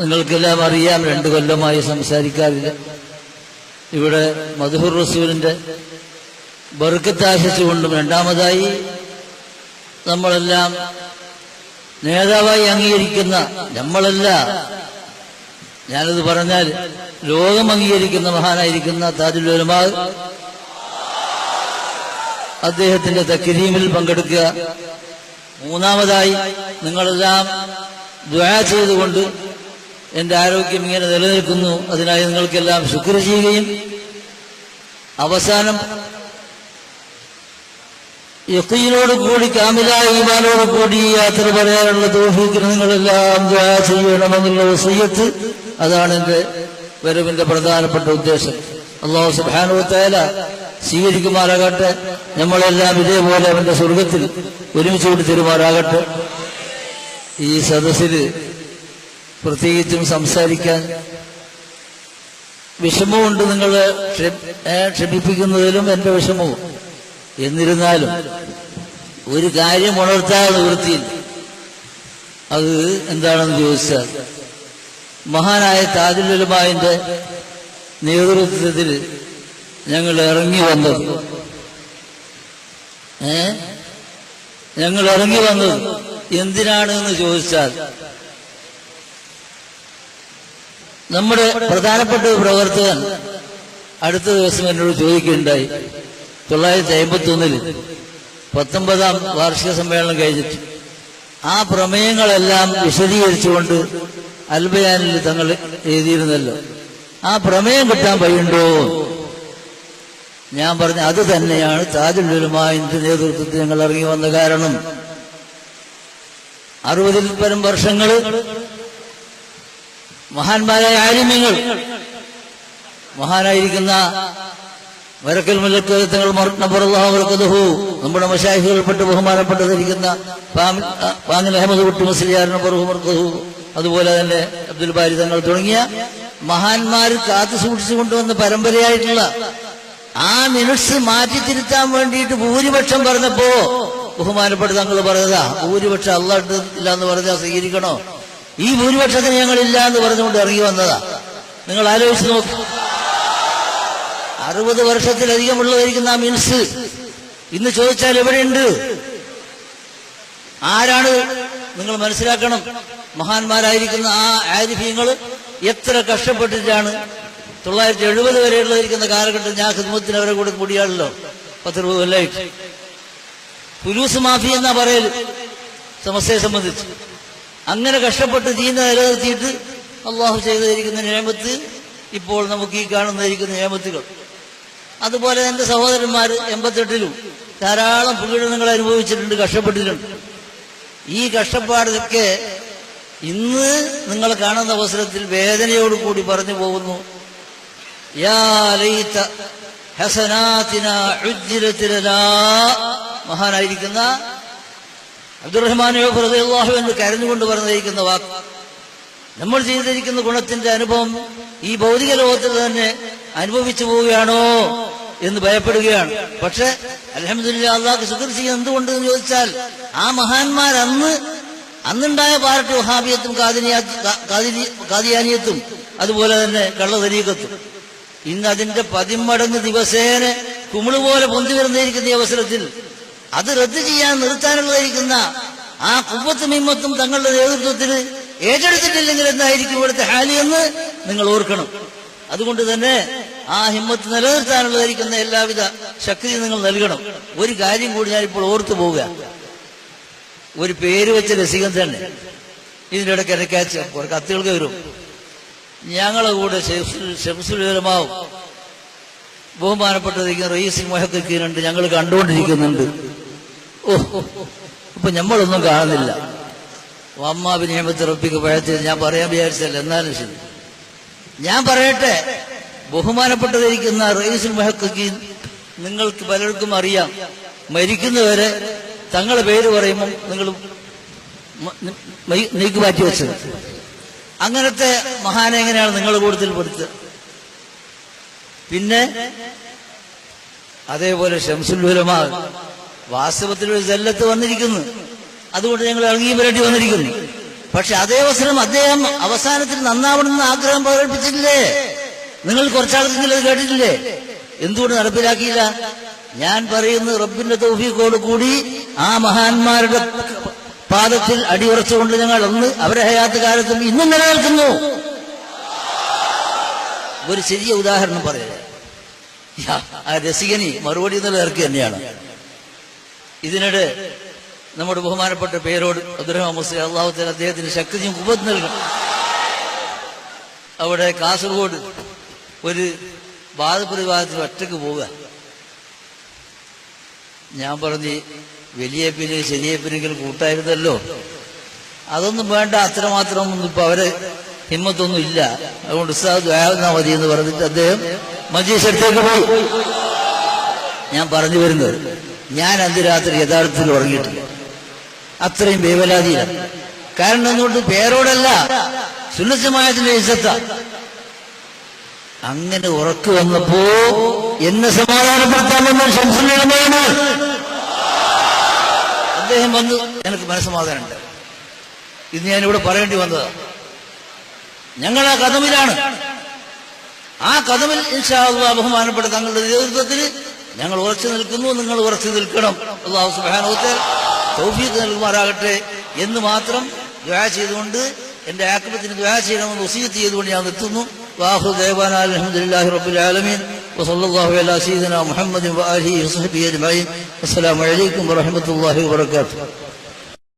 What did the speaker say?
നിങ്ങൾക്കെല്ലാം അറിയാം രണ്ടു കൊല്ലമായി സംസാരിക്കാറില്ല. ഇവിടെ മധുഹുർ റസൂലിന്റെ ബർക്കത്താശിച്ചുകൊണ്ടും രണ്ടാമതായി നമ്മളെല്ലാം നേതാവായി അംഗീകരിക്കുന്ന നമ്മളല്ല. ഞാനത് പറഞ്ഞാൽ ലോകം അംഗീകരിക്കുന്ന മഹാനായിരിക്കുന്ന താജുൽ ഉലമാ അദ്ദേഹത്തിന്റെ തക്കിരീമിൽ പങ്കെടുക്കുക. മൂന്നാമതായി നിങ്ങളെല്ലാം ദ്വാ ചെയ്തുകൊണ്ട് എന്റെ ആരോഗ്യം ഇങ്ങനെ നിലനിൽക്കുന്നു അതിനായി നിങ്ങൾക്കെല്ലാം ശുക്ര ചെയ്യുകയും അവസാനം യക്കീനോട് കൂടി കാമിലായ ഈമാനോട് കൂടി യാത്ര പറയാനുള്ള തോഫീക്കിന് നിങ്ങളെല്ലാം ചെയ്യണമെന്നുള്ള വസയ്യത്ത് അതാണ് എന്റെ വരവിന്റെ പ്രധാനപ്പെട്ട ഉദ്ദേശം. അള്ളാഹു സുബാനുവത്തേല സ്വീകരിക്കുമാറാകട്ടെ. നമ്മളെല്ലാം ഇതേപോലെ അവന്റെ സ്വർഗത്തിൽ ഒരുമിച്ച് കൂടി തരുമാറാകട്ടെ. ഈ സദസ്സിൽ പ്രത്യേകിച്ചും സംസാരിക്കാൻ വിഷമമുണ്ട് നിങ്ങൾ ക്ഷമിപ്പിക്കുന്നതിലും എന്റെ വിഷമവും. എന്നിരുന്നാലും ഒരു കാര്യം ഉണർത്താതെ നിവൃത്തിയിൽ അത് എന്താണെന്ന് ചോദിച്ചാൽ മഹാനായ താജുലുമായിന്റെ നേതൃത്വത്തിൽ ഞങ്ങൾ ഇറങ്ങി വന്നത്. ഏ? ഞങ്ങൾ ഇറങ്ങി വന്നത് എന്തിനാണ് എന്ന് ചോദിച്ചാൽ നമ്മുടെ പ്രധാനപ്പെട്ട ഒരു പ്രവർത്തകൻ അടുത്ത ദിവസം എന്നോട് ചോദിക്കുകയുണ്ടായി. തൊള്ളായിരത്തി അമ്പത്തി ഒന്നിൽ പത്തൊമ്പതാം വാർഷിക സമ്മേളനം കഴിഞ്ഞിട്ട് ആ പ്രമേയങ്ങളെല്ലാം വിശദീകരിച്ചുകൊണ്ട് അൽബയാനിൽ തങ്ങൾ എഴുതിയിരുന്നല്ലോ. ആ പ്രമേയം കിട്ടാൻ പയ്യുണ്ടോ ഞാൻ പറഞ്ഞു അത് തന്നെയാണ് താജുലുമാന്റെ നേതൃത്വത്തിൽ ഞങ്ങൾ ഇറങ്ങി വന്ന കാരണം. അറുപതിൽ പരം വർഷങ്ങൾ മഹാന്മാരായ ആലിമ്യങ്ങൾ. മഹാനായിരിക്കുന്ന വരക്കൽ മുല്ലക്ക് തങ്ങൾ നമ്മുടെ മഷാഹികൾപ്പെട്ട് ബഹുമാനപ്പെട്ടതിരിക്കുന്ന പാങ്ങിൽ അഹമ്മദ് കുട്ടി മുസ്ലിയാറിന് ബറുഹുമർക്കഹു അതുപോലെ തന്നെ അബ്ദുൽ ബാരി തങ്ങൾ തുടങ്ങിയ മഹാന്മാർ കാത്തു സൂക്ഷിച്ചു കൊണ്ടുവന്ന പരമ്പരയായിട്ടുള്ള ആ മിനിറ്റ്സ് മാറ്റി തിരുത്താൻ വേണ്ടിയിട്ട് ഭൂരിപക്ഷം പറഞ്ഞപ്പോ ബഹുമാനപ്പെട്ട തങ്ങൾ പറഞ്ഞതാ ഭൂരിപക്ഷം അള്ളാഹ് ഇല്ല എന്ന് പറഞ്ഞാൽ സ്വീകരിക്കണോ? ഈ ഭൂരിപക്ഷത്തിന് ഞങ്ങളില്ല എന്ന് പറഞ്ഞുകൊണ്ട് ഇറങ്ങി വന്നതാ. നിങ്ങൾ ആലോചിച്ച് നോക്കൂ. അറുപത് വർഷത്തിലധികം ഉള്ളതായിരിക്കുന്ന ആ മിൻസ്. ഇന്ന് ചോദിച്ചാൽ എവിടെയുണ്ട്? ആരാണ്? നിങ്ങൾ മനസ്സിലാക്കണം. മഹാന്മാരായിരിക്കുന്ന ആ ആരിഫ്യങ്ങൾ എത്ര കഷ്ടപ്പെട്ടിട്ടാണ് തൊള്ളായിരത്തി എഴുപത് വരെയുള്ളതായിരിക്കുന്ന കാലഘട്ടം ഞാൻ ഹിദ്മത്തിന് അവരെ കൂടെ കൂടിയാണല്ലോ. പത്ത് രൂപ കൊല്ലായിട്ട്. പുലൂസ് മാഫി എന്നാ പറയൽ സമസ്യയെ സംബന്ധിച്ച്. അങ്ങനെ കഷ്ടപ്പെട്ട് ദീന നിലനിർത്തിയിട്ട് അള്ളാഹു ചെയ്തിരിക്കുന്ന നിയമത്ത് ഇപ്പോൾ നമുക്ക് ഈ കാണുന്നതായിരിക്കുന്ന നിയമത്തുകൾ അതുപോലെ എന്റെ സഹോദരന്മാർ എൺപത്തെട്ടിലും ധാരാളം പീഡനങ്ങൾ അനുഭവിച്ചിട്ടുണ്ട് കഷ്ടപ്പെട്ടിട്ടുണ്ട്. ഈ കഷ്ടപ്പാടൊക്കെ ഇന്ന് നിങ്ങൾ കാണുന്ന അവസരത്തിൽ വേദനയോട് കൂടി പറഞ്ഞു പോകുന്നു. മഹാനായിരിക്കുന്ന അബ്ദുറഹ്മാൻ അള്ളാഹു എന്ന് കരഞ്ഞുകൊണ്ട് പറഞ്ഞിരിക്കുന്ന വാക്ക്. നമ്മൾ ചെയ്തിരിക്കുന്ന ഗുണത്തിന്റെ അനുഭവം ഈ ഭൗതിക ലോകത്തിൽ തന്നെ അനുഭവിച്ചു പോവുകയാണോ എന്ന് ഭയപ്പെടുകയാണ്. പക്ഷെ അലഹമില്ല അള്ളാഹ് ശുക്ർ എന്തുകൊണ്ട് എന്ന് ചോദിച്ചാൽ ആ മഹാന്മാർ അന്ന് അന്നുണ്ടായ പാർട്ടി വഹാബിയത്തും കാതിയാനിയത്തും അതുപോലെ തന്നെ കള്ളതരീക്കത്തും. ഇന്ന് അതിന്റെ പതിമടങ്ങ് ദിവസേന കുമിളുപോലെ പൊന്തി വരുന്നിരിക്കുന്ന അവസരത്തിൽ അത് റദ്ദ് ചെയ്യാൻ നിർത്താനുള്ളതായിരിക്കുന്ന ആ കുവ്വത്തും മിമ്മത്തും തങ്ങളുടെ നേതൃത്വത്തിൽ ഏറ്റെടുത്തിട്ടില്ലെങ്കിൽ എന്തായിരിക്കും ഇവിടുത്തെ ഹാലി എന്ന് നിങ്ങൾ ഓർക്കണം അതുകൊണ്ട് തന്നെ ആ ഹിമ്മത്ത് നിലനിർത്താനുള്ളതായിരിക്കുന്ന എല്ലാവിധ ശക്തിയും നിങ്ങൾ നൽകണം ഒരു കാര്യം കൂടി ഞാൻ ഇപ്പോൾ ഓർത്തു പോവുക ഒരു പേര് വെച്ച രസികൻ തന്നെ ഇതിന്റെ ഇടയ്ക്ക് ഇടയ്ക്കാച്ച് കുറെ കത്തുകൾക്ക് വരും ഞങ്ങളെ കൂടെ ഷംസുലമാവും ബഹുമാനപ്പെട്ടതിരിക്കുന്ന റയീസ് മൊഹക്കുണ്ട് ഞങ്ങൾ കണ്ടുകൊണ്ടിരിക്കുന്നുണ്ട് ഓ ഇപ്പൊ നമ്മളൊന്നും കാണുന്നില്ല. അമ്മാബി നിയമത്തിൽ റബ്ബിക്ക് പഴച്ചത് ഞാൻ പറയാൻ വിചാരിച്ചല്ല എന്നാലും ശരി. ഞാൻ പറയട്ടെ ബഹുമാനപ്പെട്ടതിരിക്കുന്ന റയീസുൽ മഹക്കി നിങ്ങൾക്ക് പലർക്കും അറിയാം മരിക്കുന്നവരെ തങ്ങളുടെ പേര് പറയുമ്പം നിങ്ങൾ നീക്ക് മാറ്റി വെച്ചത്. അങ്ങനത്തെ മഹാനെ എങ്ങനെയാണ് നിങ്ങളുടെ കൂട്ടത്തിൽ പെടുത്തുക പിന്നെ അതേപോലെ ഷംസുൽഹുലമാ വാസ്തവത്തിൽ ഒരു ജല്ലത്ത് വന്നിരിക്കുന്നു. അതുകൊണ്ട് ഞങ്ങൾ ഇറങ്ങി വരേണ്ടി വന്നിരിക്കുന്നു. പക്ഷെ അതേ അവസരം അദ്ദേഹം അവസാനത്തിൽ നന്നാവണമെന്ന് ആഗ്രഹം പ്രകടിപ്പിച്ചിട്ടില്ലേ? നിങ്ങൾ കുറച്ചാൾക്കെങ്കിലും അത് കേട്ടിട്ടില്ലേ? എന്തുകൊണ്ട് നടപ്പിലാക്കിയില്ല? ഞാൻ പറയുന്നത് റബ്ബിന്റെ തൗഫീഖോട് കൂടി ആ മഹാന്മാരുടെ പാദത്തിൽ അടിയുറച്ചുകൊണ്ട് ഞങ്ങൾ അന്ന് അവരെ ഹയാത്ത് കാലത്തും ഇന്നും നിലനിൽക്കുന്നു. ഒരു ചെറിയ ഉദാഹരണം പറയാം. യാ, ആ രസികനി മറുപടി എന്നുള്ള ഇറക്കി തന്നെയാണ്. ഇതിനിടെ നമ്മുടെ ബഹുമാനപ്പെട്ട പേരോട് അബ്ദുറഹ്മാൻ മുസ്ലിം അള്ളാഹുത്തല അദ്ദേഹത്തിന് ശക്തിയും ഉപത് നൽകും അവിടെ കാസർഗോഡ് ഒരു വാദപ്രതിവാദത്തിൽ ഒറ്റയ്ക്ക് പോവുക. ഞാൻ പറഞ്ഞ് വലിയ പിന്നെ ചെറിയ പിന്നെങ്കിൽ കൂട്ടായിരുന്നല്ലോ. അതൊന്നും വേണ്ട അത്രമാത്രം ഒന്നും ഇപ്പൊ അവരെ ഹിമ്മത്തൊന്നും ഇല്ല. അതുകൊണ്ട് ഉസ്താദ് ദ്വാവുന്നാ മതി എന്ന് പറഞ്ഞിട്ട് അദ്ദേഹം മജീഷ് അടുത്തേക്ക് പോയി. ഞാൻ പറഞ്ഞു വരുന്നത്. ഞാൻ അന്ന് രാത്രി യഥാർത്ഥത്തിൽ ഉറങ്ങിയിട്ടില്ല. അത്രയും വേവലാതിയില്ല കാരണം എന്തുകൊണ്ട്? പേരോടല്ല. സുന്നസമായത്തിന്റെ ഇസത്ത അങ്ങനെ ഉറക്കു വന്നപ്പോ എന്നെ സമാധാനപ്പെടുത്താമെന്ന് ശംസനാണ് അദ്ദേഹം വന്നു എനിക്ക് മനസ്സമാധാനമുണ്ട്. ഇത് ഇവിടെ പറയേണ്ടി വന്നതാ. ഞങ്ങൾ ആ കഥമിലാണ്. ആ കഥമിൽ ഇൻഷാ ബഹുമാനപ്പെട്ട തങ്ങളുടെ നേതൃത്വത്തിൽ ഞങ്ങൾ ഉറച്ചു നിൽക്കുന്നു നിങ്ങൾ ഉറച്ചു നിൽക്കണം അള്ളാഹു സുബാനോത്തൽ തൗഫീഖ് നൽകുമാറാകട്ടെ എന്ന് മാത്രം ദ്വാ ചെയ്തുകൊണ്ട് എന്റെ ആക്രമത്തിന് ദ്വാ ചെയ്യണമെന്ന് വസീത്ത് ചെയ്തുകൊണ്ട് ഞാൻ നിർത്തുന്നു വാഹു ദേവാന അലഹമുല്ലാഹി റബ്ബുൽ ആലമീൻ وصلى الله على سيدنا محمد وآله وصحبه أجمعين والسلام عليكم ورحمة الله وبركاته